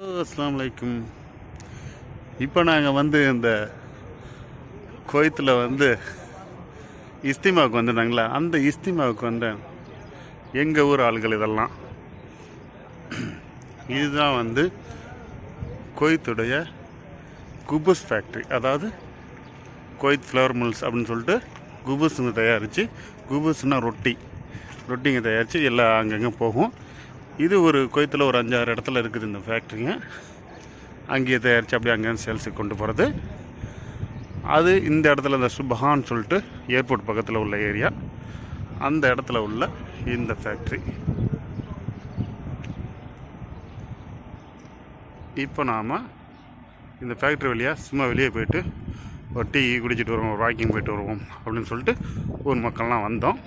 அஸ்லாம் வலைக்கும் இப்போ நாங்கள் வந்து இந்த கோயத்தில் வந்து இஸ்திமாவுக்கு வந்துட்டாங்களா அந்த இஸ்திமாவுக்கு வந்த எங்கள் ஊர் ஆளுகள் இதெல்லாம்? இதுதான் வந்து கோயத்துடைய குபுஸ் ஃபேக்ட்ரி அதாவது கோயத் ஃப்ளவர் மில்ஸ் அப்படின்னு சொல்லிட்டு குபுஸுங்க தயாரித்து குபுஸ்னால் ரொட்டி. ரொட்டிங்க தயாரித்து எல்லாம் அங்கங்கே போகும். இது ஒரு கோயத்தில் ஒரு அஞ்சாறு இடத்துல இருக்குது இந்த ஃபேக்ட்ரிங்க அங்கேயே தயாரித்து அப்படியே அங்கேயும் சேல்ஸுக்கு கொண்டு போகிறது அது இந்த இடத்துல இந்த சுபஹான்னு சொல்லிட்டு ஏர்போர்ட் பக்கத்தில் உள்ள ஏரியா அந்த இடத்துல உள்ள இந்த ஃபேக்ட்ரி இப்போ நாம் இந்த ஃபேக்ட்ரி வழியாக சும்மா வெளியே போயிட்டு ஒரு டீ குடிச்சிட்டு வருவோம் வாக்கிங் போயிட்டு வருவோம் அப்படின்னு சொல்லிட்டு ஊர் மக்கள்லாம் வந்தோம்.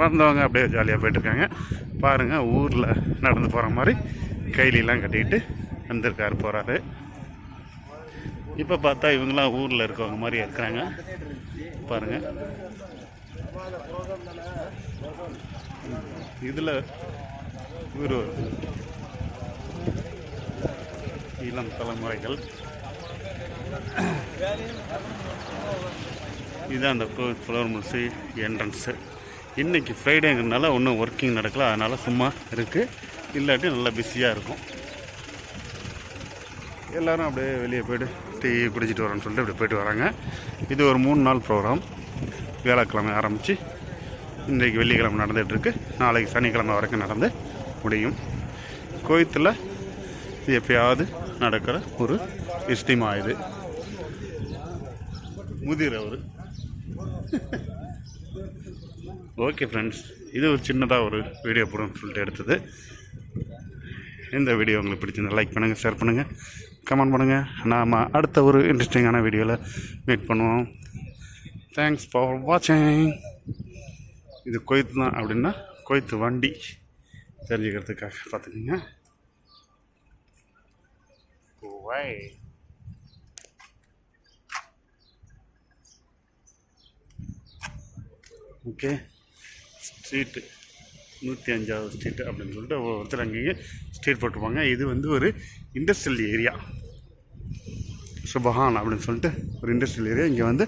வந்தவங்க அப்படியே ஜாலியாக போயிட்டுருக்காங்க. பாருங்கள் ஊரில் நடந்து போகிற மாதிரி கைலிலாம் கட்டிக்கிட்டு வந்திருக்காரு போகிறாரு இப்போ பார்த்தா இவங்களாம் ஊரில் இருக்கவங்க மாதிரி இருக்கிறாங்க. பாருங்கள் இதில் ஒரு இளம் தலைமுறைகள். இதுதான் அந்த ஃப்ளோர் மில்ஸு என்ட்ரன்ஸு இன்றைக்கி ஃப்ரைடேங்கிறதுனால ஒன்றும் ஒர்க்கிங் நடக்கல அதனால் சும்மா இருக்குது இல்லாட்டி நல்லா பிஸியாக இருக்கும். எல்லோரும் அப்படியே வெளியே போய்ட்டு டீ குடிச்சிட்டு வரோன்னு சொல்லிட்டு அப்படியே போயிட்டு வராங்க. இது ஒரு மூணு நாள் ப்ரோக்ராம் வியாழக்கிழமை ஆரம்பித்து இன்றைக்கு வெள்ளிக்கிழமை நடந்துகிட்ருக்கு. நாளைக்கு சனிக்கிழமை வரைக்கும் நடந்து முடியும். கோயத்தில் எப்பயாவது நடக்கிற ஒரு இஷ்டிமா இது. முதிர் அவர். ஓகே ஃப்ரெண்ட்ஸ் இது ஒரு சின்னதாக ஒரு வீடியோ போடுன்னு சொல்லிட்டு எடுத்தது. இந்த வீடியோ உங்களுக்கு பிடிச்சிருந்தா லைக் பண்ணுங்கள் ஷேர் பண்ணுங்கள் கமெண்ட் பண்ணுங்கள் நாம் அடுத்த ஒரு இன்ட்ரெஸ்டிங்கான வீடியோவில் மீட் பண்ணுவோம். தேங்க்ஸ் ஃபார் வாட்சிங் இது கொய்த்து தான் அப்படின்னா கொய்த்து வண்டி. தெரிஞ்சுக்கிறதுக்காக பார்த்துக்குங்க. Way. ஓகே ஸ்ட்ரீட்டு நூற்றி அஞ்சாவது ஸ்ட்ரீட்டு அப்படின்னு சொல்லிட்டு ஒருத்தர் அங்கேயே ஸ்ட்ரீட் போட்டிருப்பாங்க. இது வந்து ஒரு இண்டஸ்ட்ரியல் ஏரியா சுபஹான் அப்படின்னு சொல்லிட்டு ஒரு இண்டஸ்ட்ரியல் ஏரியா இங்கே வந்து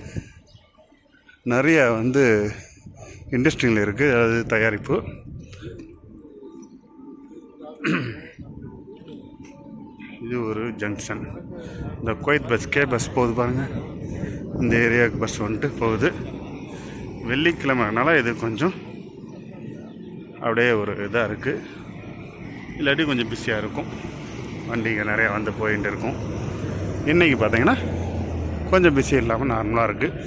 நிறைய வந்து இண்டஸ்ட்ரியில் இருக்குது அது தயாரிப்பு. இது ஒரு ஜங்ஷன் இந்த குவைத் பஸ் கே பஸ் போகுது பாருங்கள் இந்த ஏரியாவுக்கு பஸ் வந்துட்டு போகுது. வெள்ளிக்கிழமைனால இது கொஞ்சம் அப்படியே ஒரு இதாக இருக்குது இல்லாட்டி கொஞ்சம் பிஸியாக இருக்கும். வண்டிங்க நிறையா வந்து போயிட்டு இருக்கும். இன்றைக்கி பார்த்தீங்கன்னா கொஞ்சம் பிஸி இல்லாமல் நார்மலாக இருக்குது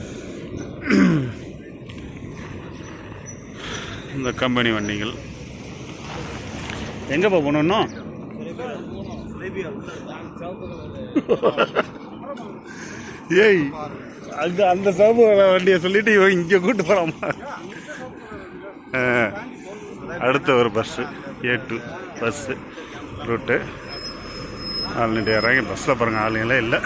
இந்த கம்பெனி வண்டிகள். எங்கே போகணுன்னா ஏய் அந்த அந்த சோப்பு வண்டியை சொல்லிட்டு இவன் இங்கே கூட்டு போகலாமா அடுத்த ஒரு bus A two bus route ஆள் ஆளுநர் இறங்கி பஸ்ஸில் பாருங்கள் ஆளுங்களே இல்லை.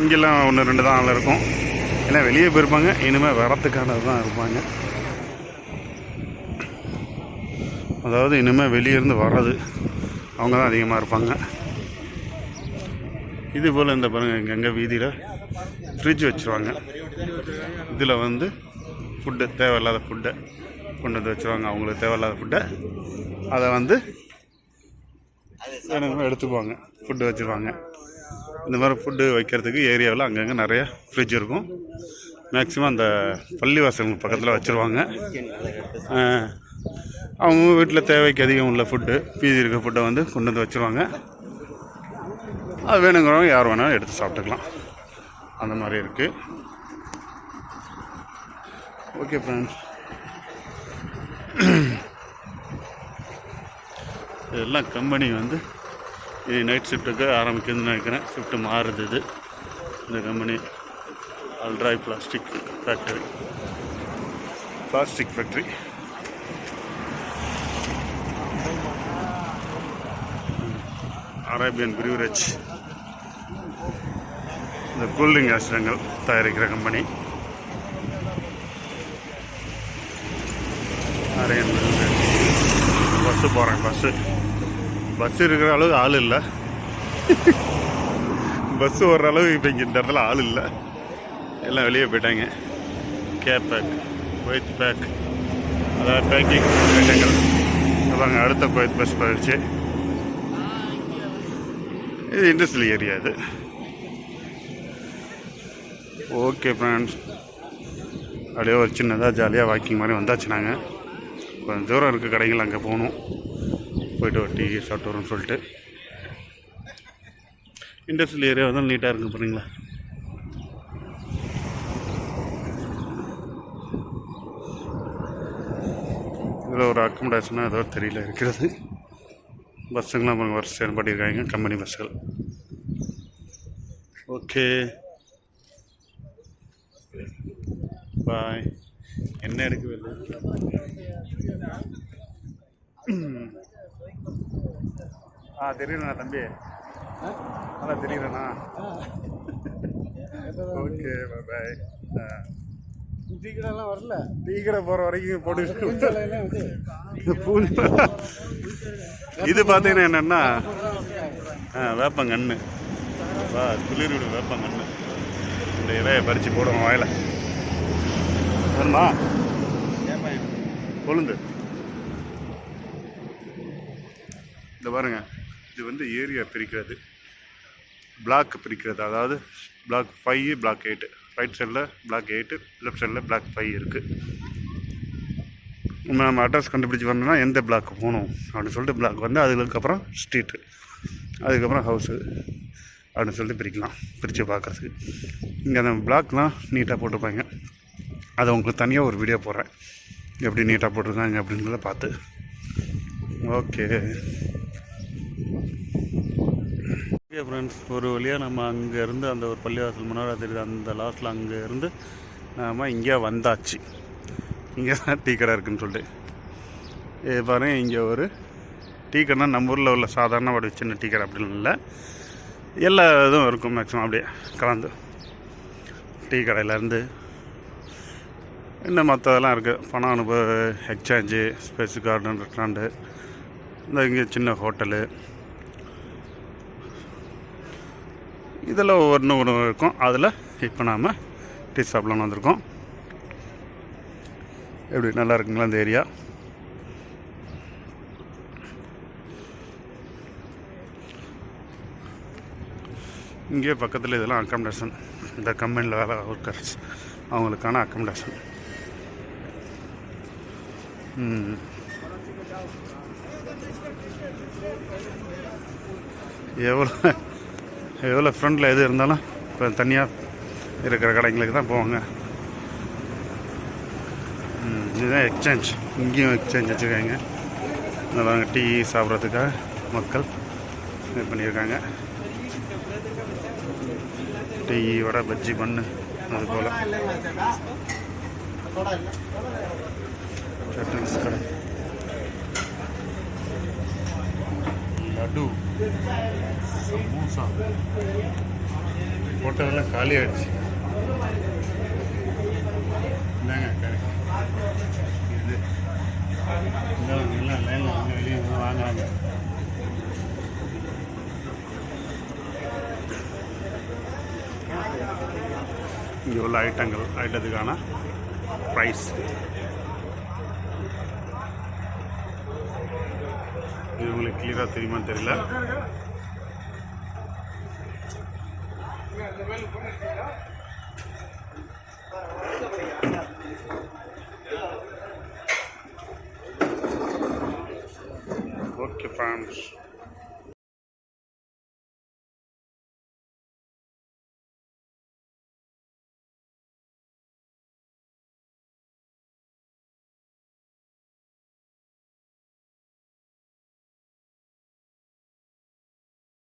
இங்கெல்லாம் ஒன்று ரெண்டு தான் ஆள் இருக்கும். ஏன்னா வெளியே போயிருப்பாங்க இனிமேல் வரத்துக்கானது தான் இருப்பாங்க. அதாவது இனிமேல் வெளியேருந்து வர்றது அவங்க தான் அதிகமாக இருப்பாங்க. இது போல் இந்த பாருங்கள் எங்கள் வீதியில் ஃப்ரிட்ஜ் வச்சுருவாங்க. இதில் வந்து ஃபுட்டு தேவையில்லாத ஃபுட்டை கொண்டு வந்து வச்சுருவாங்க. அவங்களுக்கு தேவையில்லாத ஃபுட்டை அதை வந்து எடுத்துக்குவாங்க. ஃபுட்டு வச்சுருவாங்க. இந்த மாதிரி ஃபுட்டு வைக்கிறதுக்கு ஏரியாவில் அங்கங்கே நிறைய ஃப்ரிட்ஜ் இருக்கும். மேக்ஸிமம் அந்த பள்ளிவாசல் பக்கத்தில் வச்சுருவாங்க. அவங்க வீட்டில் தேவைக்கு அதிகம் உள்ள ஃபுட்டு பீதி இருக்க ஃபுட்டை வந்து கொண்டு வந்து வச்சுருவாங்க. அது வேணுங்கிறவங்க யார் வேணாலும் எடுத்து சாப்பிட்டுக்கலாம். அந்த மாதிரி இருக்குது ஓகே ஃப்ரெண்ட்ஸ் இதெல்லாம் கம்பெனி வந்து இது நைட் ஷிஃப்ட்டுக்கு ஆரம்பிக்குதுன்னு நினைக்கிறேன். ஷிஃப்ட்டு மாறுது இது. இந்த company அல்ட்ராய் plastic factory plastic factory Arabian beverage இந்த கூல்ட்ரிங்க் ஆசிரங்கள் தயாரிக்கிற கம்பெனி அரேபியன் பிரிவரேஜ் பஸ்ஸு போகிறேன் பஸ்ஸு பஸ் இருக்கிற அளவுக்கு ஆள் இல்லை. பஸ் ஓடுற அளவுக்கு இப்போ இங்கே இந்த இடத்துல ஆள் இல்லை. எல்லாம் வெளியே போயிட்டாங்க. கேப் பேக் ஒயிட் பேக் அதாவது பேக்கிங் ஐட்டங்கள் அதாங்க அடுத்த கோயத் பஸ் போயிடுச்சு. இது இண்டஸ்ட்ரியல் ஏரியா இது. ஓகே ஃப்ரெண்ட்ஸ் அப்படியே ஒரு சின்னதாக ஜாலியாக வாக்கிங் மாதிரி வந்தாச்சு நாங்கள் கொஞ்சம் தூரம் இருக்குது கடைகள் அங்கே போகணும். போயிட்டு ஒரு டீ சாப்பிட்டு வரோம்னு சொல்லிட்டு. இண்டஸ்ட்ரியல் ஏரியா வந்து நீட்டாக இருக்குது பாருங்களா இதில் ஒரு அக்கமடேஷனாக ஏதோ தெரியல இருக்கிறது. பஸ்ஸுங்களாம் அவங்க வரிசை பண்ணியிருக்காங்க கம்பெனி பஸ்ஸுகள் ஓகே பாய் என்ன எடுக்கவே இல்லை ஆ தெரியுறேண்ணா தம்பி. நல்லா தெரியுறேண்ணா ஓகே பாய் ஆ. டீ கடைலாம் வரல. டீ கடை போகிற வரைக்கும் போட்டு பூஞ்சை இது பார்த்தீங்கன்னா என்னென்னா வேப்பங்கன்று. வா குளிர் விடு வேப்பங்கன்று. இந்த இலையை பறித்து போடுவோம் வாயில. வருமா? கொழுந்து. இந்த பாருங்க இது வந்து ஏரியா பிரிக்கிறது. பிளாக் பிரிக்கிறது. அதாவது block five block eight right சைடில் பிளாக் எயிட்டு லெஃப்ட் சைடில் பிளாக் ஃபைவ் இருக்குது நம்ம நம்ம அட்ரஸ் கண்டுபிடிச்சி வரணும்னா எந்த பிளாக் போகணும் அப்படின்னு சொல்லிட்டு பிளாக் வந்து அதுக்கப்புறம் ஸ்ட்ரீட்டு அதுக்கப்புறம் ஹவுஸு அப்படின்னு சொல்லிட்டு பிரிக்கலாம். பிரித்து பார்க்குறதுக்கு. இங்கே அந்த பிளாக்லாம் நீட்டாக போட்டிருப்பாங்க. அதை உங்களுக்கு தனியாக ஒரு வீடியோ போடுறேன். எப்படி நீட்டாக போட்டிருக்காங்க அப்படின்றத பார்த்து. ஓகே ஓகே ஃப்ரெண்ட்ஸ் ஒரு வழியாக நம்ம அங்கேருந்து அந்த ஒரு பள்ளிவாசல் முன்னாடி தெரியுது அந்த லாஸ்ட்டில் அங்கேருந்து நாம் இங்கே வந்தாச்சு. இங்கே தான் டீ கடை இருக்குன்னு சொல்லிட்டு. இது பாருங்க இங்கே ஒரு டீ கடைனா நம்ம ஊரில் உள்ள சாதாரண ஒரு சின்ன டீ கடை அப்படின்னு இல்லை. எல்லா இதுவும் இருக்கும் மேக்ஸிமம் அப்படியே கலந்து. டீ கடையிலேருந்து இன்னும் மற்றதெல்லாம் இருக்குது பணம் அனுப்ப எக்ஸ்சேஞ்சு ஸ்பேஸ் கார்டன் ரெஸ்டாரண்ட்டு இந்த இங்கே சின்ன ஹோட்டலு இதில் ஒவ்வொன்று ஒன்று இருக்கும். அதில் இப்போ நாம் டீ ஷாப்லாம் வந்திருக்கோம். எப்படி நல்லா இருக்குங்களா இந்த ஏரியா இங்கே பக்கத்தில் இதெல்லாம் அக்காமடேஷன் இந்த கம்பெனியில் வேலை ஒர்க்கர்ஸ் அவங்களுக்கான அக்காமடேஷன் எவ்வளோ எவ்வளோ ஃப்ரண்டில் எது இருந்தாலும் இப்போ தனியாக இருக்கிற கடைங்களுக்கு தான் போவாங்க. ம், இதுதான் எக்ஸ்சேஞ்ச் இங்கேயும் எக்ஸ்சேஞ்ச் வச்சுருக்காங்க. நல்லா டீ சாப்பிட்றதுக்காக மக்கள் இது பண்ணியிருக்காங்க. டீ வடை பஜ்ஜி பண்ணு அது போல். சட்னிஸ் கடை லட்டு சமோசா ஃபோட்டோவெல்லாம் காலி ஆயிடுச்சு இந்தாங்க கடை. இது இந்தாங்க எல்லாம் லைனில் வந்து வெளியே வந்து வாங்குறாங்க இங்கே உள்ள ஐட்டங்கள் ஐட்டத்துக்கான ப்ரைஸ் இது உங்களுக்கு கிளியராக தெரியுமான்னு தெரியல. Okay friends